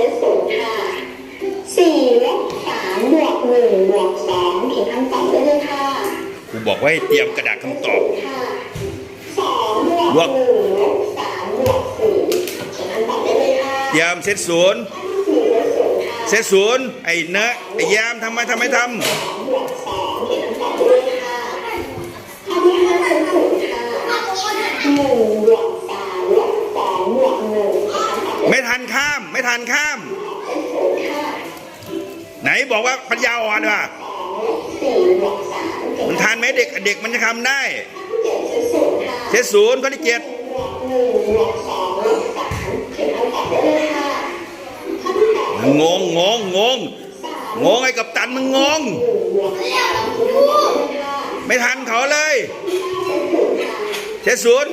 ซตศูนย์ค่ะสี่ลบสามบวกหนึ่งบวกสองเขียนคำตอบได้เลยค่ะครูบอกว่าให้เตรียมกระดาษคำตอบ ค่ะสองบวกหนึ่งลบสามบวกสี่เขียนคำตอบได้เลยค่ะเตรียมเซตศูนย์สี่ลบศูนย์ค่ะเซตศูนย์ไอ้เนอะไอ้ยามทำไมทำไมทสองบวกสอง ข้าม ไม่ทันข้าม ไหนบอกว่าปัญญาอ่อนว่ะมันทันไหมเด็กเด็กมันจะทำได้เจ็ดศูนย์ค่ะเซตศูนย์ข้อที่เจ็ดงงงงงงงงไอ้กับตันมึงงงหนึ่งงไม่ทันเขาเลยเซตศูนย์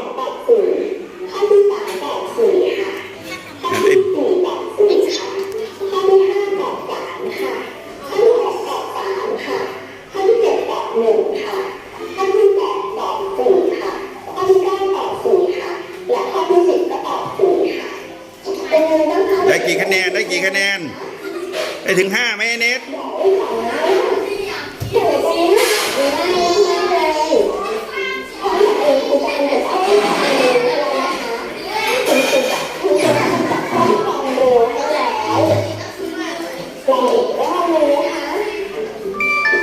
หนึ่งค่ะท่าที่แปดแปดสี่ค่ะท่าที่เก้าแปดสี่ค่ะ และท่าที่สิบก็แปดสี่ค่ะได้กี่คะแนนได้กี่คะแนน ได้ถึงห้าไหมเนท ไ